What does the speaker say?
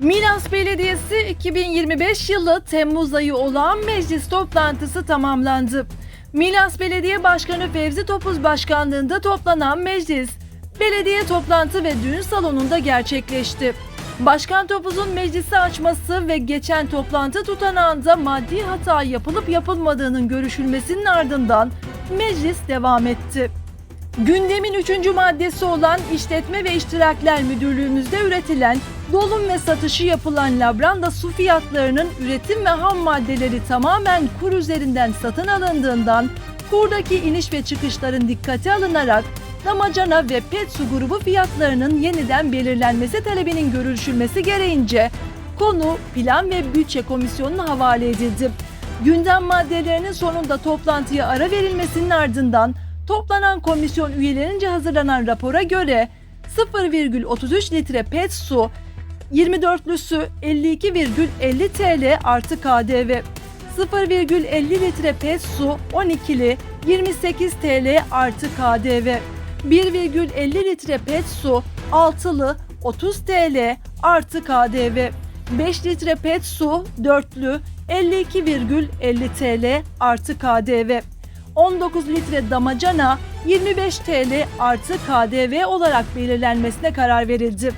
Milas Belediyesi 2025 yılı Temmuz ayı olağan meclis toplantısı tamamlandı. Milas Belediye Başkanı Fevzi Topuz başkanlığında toplanan meclis, belediye toplantı ve düğün salonunda gerçekleşti. Başkan Topuz'un meclisi açması ve geçen toplantı tutanağında maddi hata yapılıp yapılmadığının görüşülmesinin ardından meclis devam etti. Gündemin üçüncü maddesi olan işletme ve iştirakler müdürlüğümüzde üretilen, dolum ve satışı yapılan labranda su fiyatlarının üretim ve ham maddeleri tamamen kur üzerinden satın alındığından kurdaki iniş ve çıkışların dikkate alınarak damacana ve pet su grubu fiyatlarının yeniden belirlenmesi talebinin görüşülmesi gereğince konu Plan ve Bütçe Komisyonu'na havale edildi. Gündem maddelerinin sonunda toplantıya ara verilmesinin ardından toplanan komisyon üyelerince hazırlanan rapora göre 0,33 litre pet su 24'lüsü 52,50 TL artı KDV 0,50 litre pet su 12'li 28 TL artı KDV 1,50 litre pet su 6'lı 30 TL artı KDV 5 litre pet su 4'lü 52,50 TL artı KDV 19 litre damacana 25 TL artı KDV olarak belirlenmesine karar verildi.